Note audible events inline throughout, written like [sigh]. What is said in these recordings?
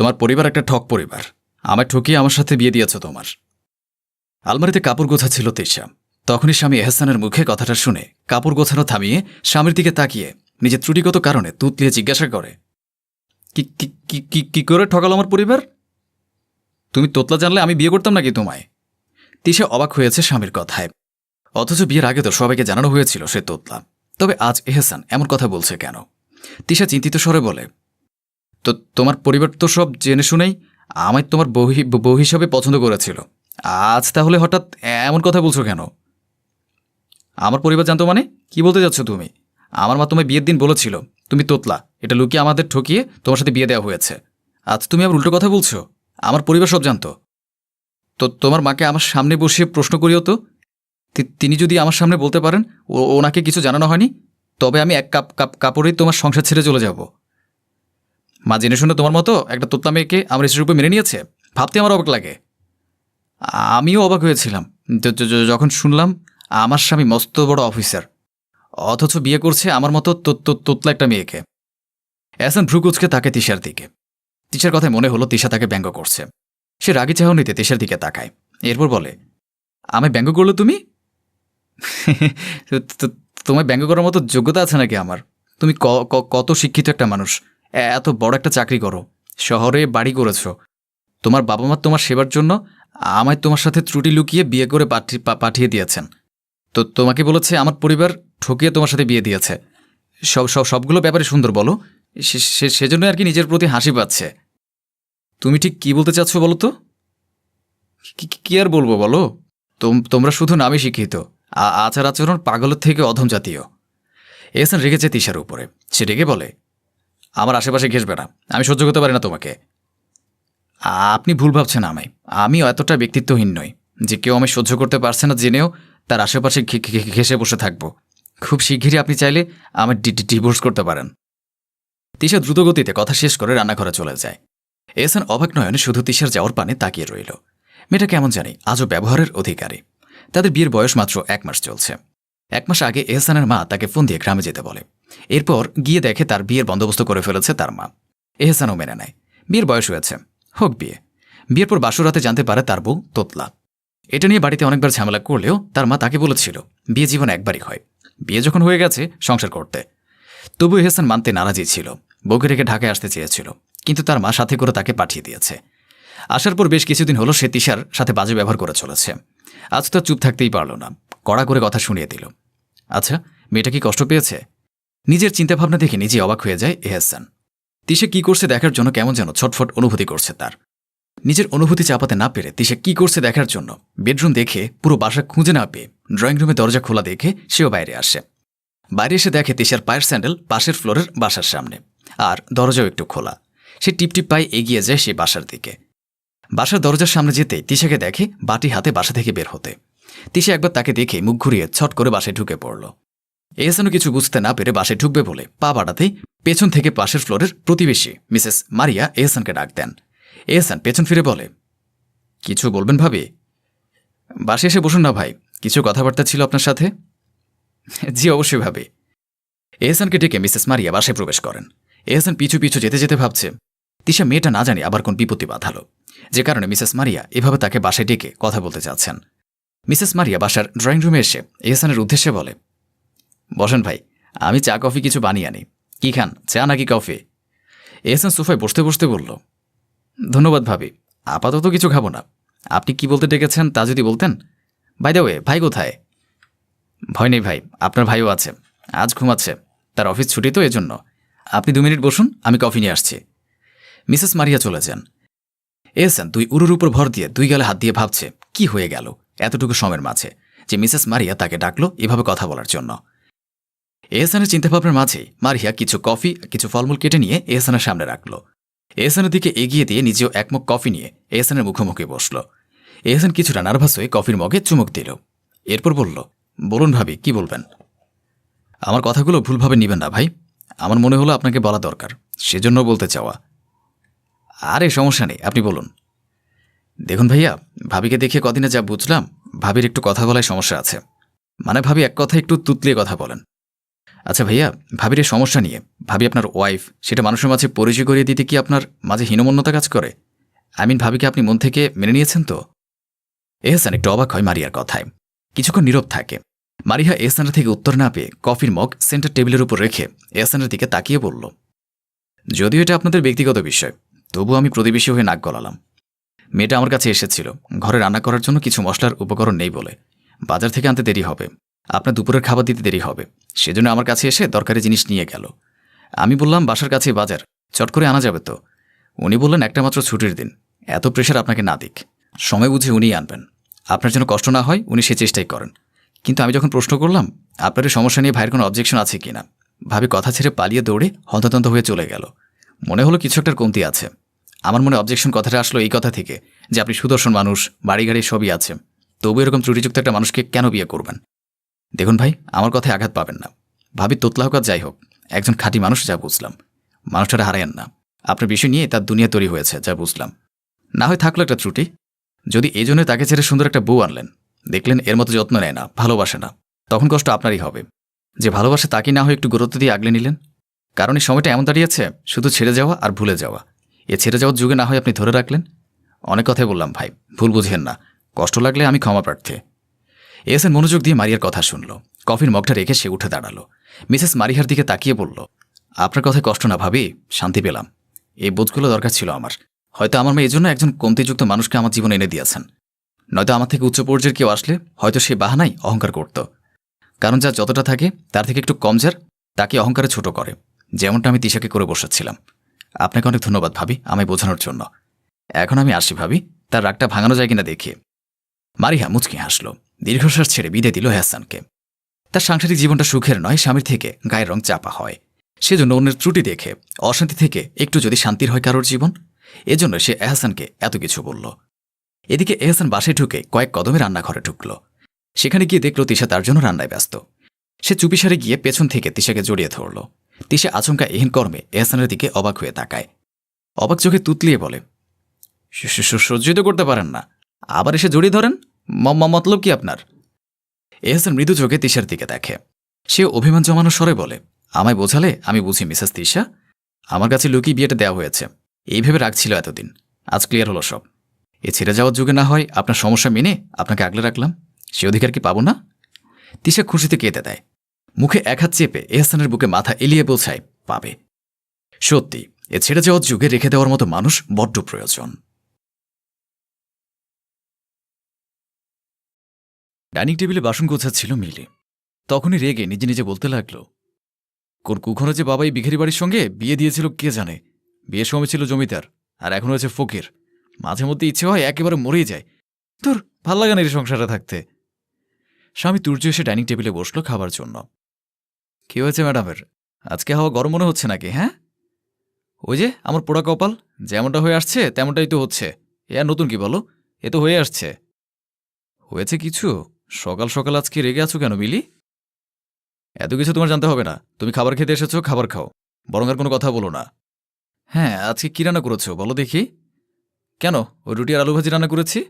তোমার পরিবার একটা ঠক পরিবার। আমায় ঠকিয়ে আমার সাথে বিয়ে দিয়েছ তোমার। আলমারিতে কাপড় গোছা ছিল তেশা তখনই স্বামী এহসানের মুখে কথাটা শুনে কাপড় গোছানো থামিয়ে স্বামীর দিকে তাকিয়ে নিজের ত্রুটিগত কারণে তুতলিয়ে জিজ্ঞাসা করে কি কি কি করে ঠকাল আমার পরিবার? তুমি তোতলা জানলে আমি বিয়ে করতাম নাকি তোমায়? তিশা অবাক হয়েছে স্বামীর কথায়। অথচ বিয়ের আগে তো সবাইকে জানানো হয়েছিল সে তোতলা। তবে আজ এহসান এমন কথা বলছে কেন? তিশা চিন্তিত স্বরে বলে তো তোমার পরিবার তো সব জেনে শুনেই আমায় তোমার বউ হি- বউ হিসাবে পছন্দ করেছিল। আজ তাহলে হঠাৎ এমন কথা বলছো কেন? আমার পরিবার জানতো মানে? কি বলতে যাচ্ছ তুমি? আমার মা তোমায় বিয়ের দিন বলেছিল, তুমি তোতলা, এটা লুকিয়ে আমাদের ঠকিয়ে তোমার সাথে বিয়ে দেওয়া হয়েছে। আজ তুমি আবার উল্টো কথা বলছো? আমার পরিবার সব জানতো। তো তোমার মাকে আমার সামনে বসিয়ে প্রশ্ন করিও তো, তিনি যদি আমার সামনে বলতে পারেন, ও- ওনাকে কিছু জানানো হয়নি, তবে আমি এক কাপ কাপ, কাপড়েই তোমার সংসার ছেড়ে চলে যাব। মা জেনে শুনে তোমার মতো একটা তোতলা মেয়েকে আমার রূপে মেনে নিয়েছে? ভাবতে আমার অবাক লাগে। আমিও অবাক হয়েছিলাম। যখন শুনলাম, আমার স্বামী মস্ত বড় অফিসার। অথচ বিয়ে করছে আমার মতো তোতলা একটা মেয়েকে। এহসান ভ্রুকুচকে তাকে তিশার দিকে। তিশার কথায় মনে হলো তিশা তাকে ব্যঙ্গ করছে। সে রাগি চাহনিতে তিশার দিকে তাকায়। এরপর বলে, আমায় ব্যঙ্গ করল তুমি? [laughs] তোমায় ব্যঙ্গ করার মতো যোগ্যতা আছে নাকি আমার? তুমি কত শিক্ষিত একটা মানুষ। এত বড় একটা চাকরি করো। শহরে বাড়ি করেছ। তোমার বাবা মা তোমার সেবার জন্য আমায় তোমার সাথে ত্রুটি লুকিয়ে বিয়ে করে পাঠিয়ে দিয়েছেন। তো তোমাকে বলেছে আমার পরিবার ঠকিয়ে তোমার সাথে বিয়ে দিয়েছে। সব সব, সবগুলো ব্যাপারে সুন্দর বলো। সেজন্য আর কি নিজের প্রতি হাসি পাচ্ছে। তুমি ঠিক কি বলতে চাচ্ছ বলো তো? কি- আর বলব বলো? তোম- তোমরা শুধু নামে শিক্ষিত। আচার আচরণ পাগলের থেকে অধম জাতীয়। এহসান রেগেছে তিশার উপরে। সে রেগে বলে আমার আশেপাশে ঘেসবে না। আমি সহ্য করতে পারি না তোমাকে। আপনি ভুল ভাবছেন আমায়। আমি এতটা ব্যক্তিত্বহীন নই যে কেউ আমি সহ্য করতে পারছে না জেনেও তার আশেপাশে ঘেসে বসে থাকব। খুব শিগগিরই আপনি চাইলে আমার ডিভোর্স করতে পারেন। তিশা দ্রুতগতিতে কথা শেষ করে রান্নাঘরে চলে যায়। এহসান অবাক নয়নে শুধু তিশার যাওয়ার পানে তাকিয়ে রইল। মেয়েটা কেমন জানি আজও ব্যবহারের অধিকারী। তাদের বিয়ের বয়স মাত্র এক মাস চলছে। এক মাস আগে এহসানের মা তাকে ফোন দিয়ে গ্রামে যেতে বলে। এরপর গিয়ে দেখে তার বিয়ের বন্দোবস্ত করে ফেলেছে তার মা। এহসানও মেনে নেয়। বিয়ের বয়স হয়েছে। হোক বিয়ে। বিয়ের পর বাসুরাতে জানতে পারে তার বউ তোতলা। এটা নিয়ে বাড়িতে অনেকবার ঝামেলা করলেও তার মা তাকে বলেছিল, বিয়ে জীবন একবারই হয়। বিয়ে যখন হয়ে গেছে, সংসার করতে। তবু এহসান মানতে নারাজি ছিল। বউকে রেখে ঢাকায় আসতে চেয়েছিল। কিন্তু তার মা সাথে করে তাকে পাঠিয়ে দিয়েছে। আসার পর বেশ কিছুদিন হলো সে তিশার সাথে বাজে ব্যবহার করে চলেছে। আজ তো চুপ থাকতেই পারল না। কড়া করে কথা শুনিয়ে দিল। আচ্ছা মেয়েটা কি কষ্ট পেয়েছে? নিজের চিন্তাভাবনা দেখে নিজে অবাক হয়ে যায় এহসান তিশে কি করছে দেখার জন্য কেমন যেন ছটফট অনুভূতি করছে তার। নিজের অনুভূতি চাপাতে না পেরে তিশে কি করছে দেখার জন্য? বেডরুম দেখে পুরো বাসা খুঁজে না পেয়ে ড্রয়িং রুমে দরজা খোলা দেখে সেও বাইরে আসে। বাইরে এসে দেখে তিশার পায়ের স্যান্ডেল পাশের ফ্লোরের বাসার সামনে আর দরজাও একটু খোলা। সে টিপটিপ পায়ে এগিয়ে যায় সে বাসার দিকে। বাসার দরজার সামনে যেতেই তিশাকে দেখে বাটি হাতে বাসা থেকে বের হতে। তিশা একবার তাকে দেখে মুখ ঘুরিয়ে ছট করে বাসায় ঢুকে পড়ল। এহসানও কিছু বুঝতে না পেরে বাসায় ঢুকবে বলে পা বাড়াতেই পেছন থেকে পাশের ফ্লোরের প্রতিবেশী মিসেস মারিয়া এহসানকে ডাক দেন। এহসান পেছন ফিরে বলে, কিছু বলবেন ভাবি? বাসে এসে বসুন না ভাই, কিছু কথাবার্তা ছিল আপনার সাথে? জি, অবশ্যই ভাবি। এহসানকে ডেকে মিসেস মারিয়া বাসায় প্রবেশ করেন। এহসান পিছু পিছু যেতে যেতে ভাবছে, তিশা মেয়েটা না জানি আবার কোন বিপত্তি বাঁধালো। যে কারণে মিসেস মারিয়া এভাবে তাকে বাসায় ডেকে কথা বলতে চাচ্ছেন। মিসেস মারিয়া বাসার ড্রয়িং রুমে এসে এহসানের উদ্দেশ্যে বলে, বসেন ভাই, আমি চা, কফি কিছু বানিয়ে আনি। কি খান? চা নাকি কফি? এহসান সোফায় বসতে বসতে বলল, ধন্যবাদ ভাবি, আপাতত কিছু খাব না। আপনি কি বলতে ডেকেছেন তা যদি বলতেন? বাই দ্য ওয়ে ভাই কোথায়? ভয় নেই ভাই, আপনার ভাইও আছে, আজ ঘুমাচ্ছে, তার অফিস ছুটি তো এজন্য। আপনি দু মিনিট বসুন, আমি কফি নিয়ে আসছি। মিসেস মারিয়া চলে যান। এহসান দুই উরুর উপর ভর দিয়ে দুই গালে হাত দিয়ে ভাবছে, কি হয়ে গেল? এতটুকু সময়ের মাঝে যে মিসেস মারিয়া তাকে ডাকলো এভাবে কথা বলার জন্য। এহসানের চিন্তাভাবনার মাঝেই মারিয়া কিছু কফি, কিছু ফলমূল কেটে নিয়ে এহসানের সামনে রাখল। এহসানের দিকে এগিয়ে দিয়ে নিজেও একমুখ কফি নিয়ে এহসানের মুখোমুখি বসল। এহসান কিছুটা নার্ভাস হয়ে কফির মগে চুমুক দিল। এরপর বলল, বলুন ভাবি, কি বলবেন? আমার কথাগুলো ভুলভাবে নিবেন না ভাই। আমার মনে হলো আপনাকে বলা দরকার সেজন্য বলতে চাওয়া। আরে, সমস্যা নেই, আপনি বলুন। দেখুন ভাইয়া, ভাবিকে দেখে কদিনে যা বুঝলাম, ভাবির একটু কথা বলায় সমস্যা আছে। মানে ভাবি এক কথা একটু তুতলিয়ে কথা বলেন। আচ্ছা ভাইয়া, ভাবির এই সমস্যা নিয়ে, ভাবি আপনার ওয়াইফ সেটা মানুষের মাঝে পরিচয় করিয়ে দিতে কি আপনার মাঝে হীনমন্যতা কাজ করে? আই মিন ভাবিকে আপনি মন থেকে মেনে নিয়েছেন তো? এহসান একটু অবাক হয় মারিয়ার কথায়। কিছুক্ষণ নীরব থাকে। মারিয়া এহসানের থেকে উত্তর না পেয়ে কফির মগ সেন্টার টেবিলের উপর রেখে এহসানের দিকে তাকিয়ে বলল, যদিও এটা আপনাদের ব্যক্তিগত বিষয় তবু আমি প্রতিবেশী হয়ে নাক গলালাম। মেয়েটা আমার কাছে এসেছিল। ঘরে রান্না করার জন্য কিছু মশলার উপকরণ নেই বলে। বাজার থেকে আনতে দেরি হবে। আপনার দুপুরের খাবার দিতে দেরি হবে। সেজন্য আমার কাছে এসে দরকারি জিনিস নিয়ে গেল। আমি বললাম, বাসার কাছে বাজার। চট করে আনা যাবে তো। উনি বললেন, একটা মাত্র ছুটির দিন। এত প্রেশার আপনাকে না দিক। সময় বুঝে উনিই আনবেন। আপনার যেন কষ্ট না হয়, উনি সে চেষ্টাই করেন। কিন্তু আমি যখন প্রশ্ন করলাম, আপনার সমস্যা নিয়ে ভাইয়ের কোনো অবজেকশন আছে কিনা? ভাবি কথা ছেড়ে পালিয়ে দৌড়ে হন্ততন্ত হয়ে চলে গেল। মনে হলো কিছু একটার কমতি আছে। আমার মনে অবজেকশন কথাটা আসলো এই কথা থেকে, যে আপনি সুদর্শন মানুষ বাড়ি গাড়ি সবই আছে। তবু এরকম ত্রুটিযুক্ত একটা মানুষকে কেন বিয়ে করবেন? দেখুন ভাই, আমার কথায় আঘাত পাবেন না। ভাবি তোতলা হোক আর যাই হোক, একজন খাঁটি মানুষ যা বুঝলাম। মানুষটা হারায়েন না। আপনার বিষয় নিয়ে তার দুনিয়া তৈরি হয়েছে, যা বুঝলাম। না হয় থাকল একটা ত্রুটি। যদি এই জন্য তাকে ছেড়ে সুন্দর একটা বউ আনলেন, দেখলেন এর মতো যত্ন নেয় না, ভালোবাসে না, তখন কষ্ট আপনারই হবে। যে ভালোবাসে তাকে না হয় একটু গুরুত্ব দিয়ে আগলে নিলেন? কারণ এই সময়টা এমন দাঁড়িয়েছে, শুধু ছেড়ে যাওয়া আর ভুলে যাওয়া। এ ছেড়ে যাওয়ার যুগে না হয় আপনি ধরে রাখলেন? অনেক কথাই বললাম, ভাই। ভুল বুঝেন না। কষ্ট লাগলে আমি ক্ষমা প্রার্থী। এসএন মনোযোগ দিয়ে মারিয়ার কথা শুনল। কফির মগটা রেখে সে উঠে দাঁড়াল। মিসেস মারিহার দিকে তাকিয়ে বলল, আপনার কথায় কষ্ট না, ভাবি। শান্তি পেলাম। এই বোধগুলো দরকার ছিল আমার। হয়তো আমার মেয়ে এজন্য একজন কমতিযুক্ত মানুষকে আমার জীবনে এনে দিয়েছেন। নয়তো আমার থেকে উচ্চ পর্যায়ের কেউ আসলে হয়তো সে বাহানাই অহংকার করত। কারণ যা যতটা থাকে, তার থেকে একটু কম যার, তাকে অহংকারে ছোট করে। যেমনটা আমি তিশাকে করে বসেছিলাম। আপনাকে অনেক ধন্যবাদ ভাবি, আমায় বোঝানোর জন্য। এখন আমি আসি ভাবি, তার রাগটা ভাঙানো যায় কিনা দেখি। মারিহা মুচকি হাসল, দীর্ঘশ্বাস ছেড়ে বিদে দিল হাসানকে। তার সাংসারিক জীবনটা সুখের নয়, স্বামীর থেকে গায়ের রং চাপা হয়। সেজন্য অন্যের ত্রুটি দেখে, অশান্তি থেকে একটু যদি শান্তির হয় কারোর জীবন, এজন্য সে এহসানকে এত কিছু বলল। এদিকে এহসান বাসায় ঢুকে কয়েক কদমে রান্নাঘরে ঢুকল। সেখানে গিয়ে দেখল তিশা তার জন্য রান্নায় ব্যস্ত। সে চুপিসারে গিয়ে পেছন থেকে তিশাকে জড়িয়ে ধরল। তিশা আচমকা এহীন কর্মে এহসানের দিকে অবাক হয়ে তাকায়। অবাক চোখে তুতলিয়ে বলে, "স- স- স- সহ্যই তো করতে পারেন না। আবার এসে জড়িয়ে ধরেন? মতলব কি আপনার? এহসান মৃদু চোখে তিশার দিকে দেখে। সে অভিমান জমানো স্বরে বলে, আমায় বোঝালে আমি বুঝি, মিসেস তিশা? আমার কাছে লুকিয়ে বিয়েটা দেওয়া হয়েছে। এই ভেবে রাখছিল এতদিন। আজ ক্লিয়ার হলো সব। এ ছেড়ে যাওয়ার যুগে না হয় আপনার সমস্যা মেনে আপনাকে আগলে রাখলাম। সে অধিকার কি পাবো না? তিশা খুশিতে কেঁদে দেয়। মুখে এক হাত চেপে এহসানের বুকে মাথা এলিয়ে বোঝায় পাবে। সত্যি, এ ছেড়ে যাওয়ার যুগে রেখে দেওয়ার মতো মানুষ বড্ড প্রয়োজন। ডাইনিং টেবিলে বাসন গোছাচ্ছিল মিলি। তখনই রেগে নিজে নিজে বলতে লাগল কোর কুখনো যে বাবাই বিঘেরি বাড়ির সঙ্গে বিয়ে দিয়েছিল কে জানে? বিয়ের সময় ছিল জমিদার, আর এখন হয়েছে ফকির। মাঝে মধ্যে ইচ্ছে হয় একেবারে মরেই যায়। তোর ভালো লাগে না এই সংসারে থাকতে। স্বামী তুর্য এসে ডাইনিং টেবিলে বসল খাবার জন্য। কি হয়েছে, ম্যাডামের? আজকে হাওয়া গরম মনে হচ্ছে নাকি হ্যাঁ? ওই যে, আমার পোড়া কপাল, যেমনটা হয়ে আসছে, তেমনটাই তো হচ্ছে। এ আর নতুন কি বলো? এ তো হয়ে আসছে। হয়েছে কিছু? সকাল সকাল আজকে রেগে আছো কেন, মিলি? এত কিছু তোমার জানতে হবে না। তুমি খাবার খেতে এসেছ, খাবার খাও। বরং আর কোনো কথা বলো না। হ্যাঁ আজকে কী রান্না করেছ, বলো দেখি। কেন? ওই রুটি আর আলু ভাজি রান্না করেছি?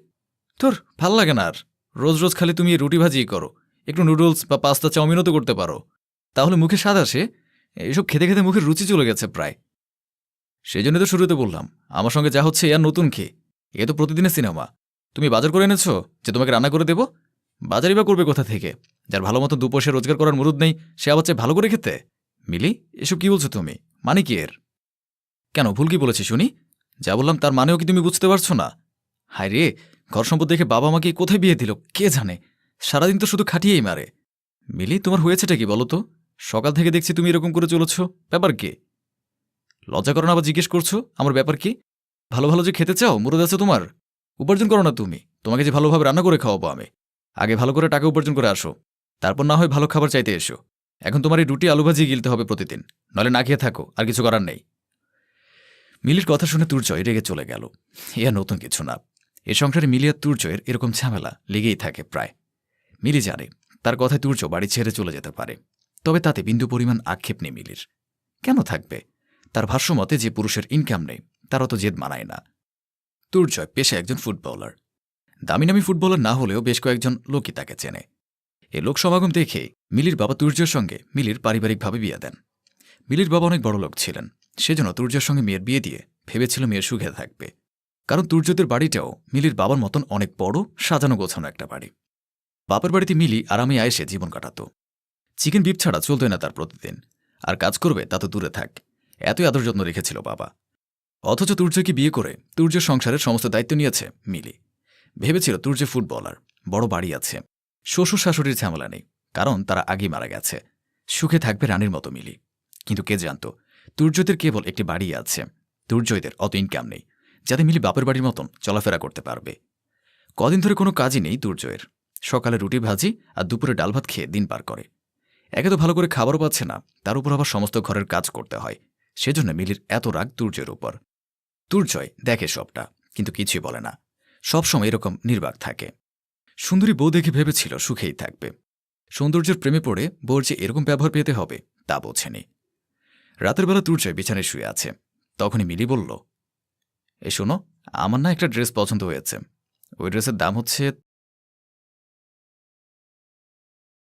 তোর, ভালো লাগে না আর। রোজ রোজ খালি তুমি রুটি ভাজিই করো। একটু নুডলস বা পাস্তা, চাউমিনও তো করতে পারো। তাহলে মুখে স্বাদ আসে? এসব খেতে খেতে মুখের রুচি চলে গেছে প্রায়। সেই জন্য তো শুরুতে বললাম, আমার সঙ্গে যা হচ্ছে আর নতুন খেয়ে। এ তো প্রতিদিনের সিনেমা। তুমি বাজার করে এনেছো যে তোমাকে রান্না করে দেব? বাজারই বা করবে কোথা থেকে? যার ভালো মতো দুপয়সা রোজগার করার মুরুদ নেই, সে আবার চেয়ে ভালো করে খেতে? মিলি, এসব কি বলছো তুমি? মানে কি এর? কেন, ভুল কি বলেছি শুনি? যা বললাম তার মানেও কি তুমি বুঝতে পারছ না? হায় রে, ঘর সম্পদ দেখে বাবা মাকে কোথায় বিয়ে দিল? কে জানে? সারাদিন তো শুধু খাটিয়েই মারে। মিলি, তোমার হয়েছেটা কি বলো তো? সকাল থেকে দেখছি তুমি এরকম করে চলেছ। ব্যাপার কি? লজ্জা করো না আবার জিজ্ঞেস করছ? আমার ব্যাপার কি? ভালো ভালো যে খেতে চাও, মুরদ আছে তোমার? উপার্জন করো না তুমি। তোমাকে যে ভালোভাবে রান্না করে খাওয়াবো আমি। আগে ভালো করে টাকা উপার্জন করে আসো। তারপর না হয় ভালো খাবার চাইতে এসো। এখন তোমার এই রুটি আলু ভাজি গিলতে হবে প্রতিদিন। নলে না খেয়ে থাকো, আর কিছু করার নেই। মিলির কথা শুনে তুর্জয় রেগে চলে গেল। আর নতুন কিছু না। এ সংসারে মিলি আর তুর্জয়ের এরকম ঝামেলা লেগেই থাকে প্রায়। মিলি জানে, তার কথায় তুর্য বাড়ি ছেড়ে চলে যেতে পারে। তবে তাতে বিন্দু পরিমাণ আক্ষেপ নেই মিলির। কেন থাকবে? তার ভাষ্যমতে যে পুরুষের ইনকাম নেই তার অত জেদ মানায় না। তুর্জয় পেশা একজন ফুটবলার। দামি নামি ফুটবলার না হলেও বেশ কয়েকজন লোকই তাকে চেনে। এ লোক সমাগম দেখে মিলির বাবা তুর্যের সঙ্গে মিলির পারিবারিকভাবে বিয়ে দেন। মিলির বাবা অনেক বড় লোক ছিলেন, সেজন্য তুর্যের সঙ্গে মেয়ের বিয়ে দিয়ে ভেবেছিল মেয়ের সুখে থাকবে। কারণ তুর্যদের বাড়িটাও মিলির বাবার মতন অনেক বড়, সাজানো গোছানো একটা বাড়ি। বাপের বাড়িতে মিলি আরামে আয়েসে জীবন কাটাত। চিকেন বিপ ছাড়া চলতই না তার প্রতিদিন। আর কাজ করবে তা তো দূরে থাক। এতই আদর যত্ন রেখেছিল বাবা। অথচ তুর্যকে বিয়ে করে তুর্য সংসারের সমস্ত দায়িত্ব নিয়েছে মিলি। ভেবেছিল তুর্য ফুটবলার, বড় বাড়ি আছে। শ্বশুর শাশুড়ির ঝামেলা নেই, কারণ তারা আগেই মারা গেছে। সুখে থাকবে রানীর মতো মিলি। কিন্তু কে জানত, তুর্যদের কেবল একটি বাড়ি আছে। তুর্যদের অত ইনকাম নেই, যাতে মিলি বাপের বাড়ির মতন চলাফেরা করতে পারবে। কদিন ধরে কোনো কাজই নেই তুর্যয়ের সকালে রুটি ভাজি আর দুপুরে ডাল ভাত খেয়ে দিন পার করে। একে তো ভালো করে খাবারও পাচ্ছে না। তার উপর আবার সমস্ত ঘরের কাজ করতে হয়। সেজন্য মিলির এত রাগ তুর্যের উপর। তুর্জয় দেখে সবটা, কিন্তু কিছুই বলে না। সবসময় এরকম নির্বাক থাকে। সুন্দরী বউ দেখে ভেবেছিল সুখেই থাকবে। সৌন্দর্যের প্রেমে পড়ে বউর যে এরকম ব্যবহার পেতে হবে, তা বোঝেনি। রাতের বেলা তুর্জয় বিছানায় শুয়ে আছে। তখনই মিলি বলল, এ শোনো, আমার না একটা ড্রেস পছন্দ হয়েছে। ওই ড্রেসের দাম হচ্ছে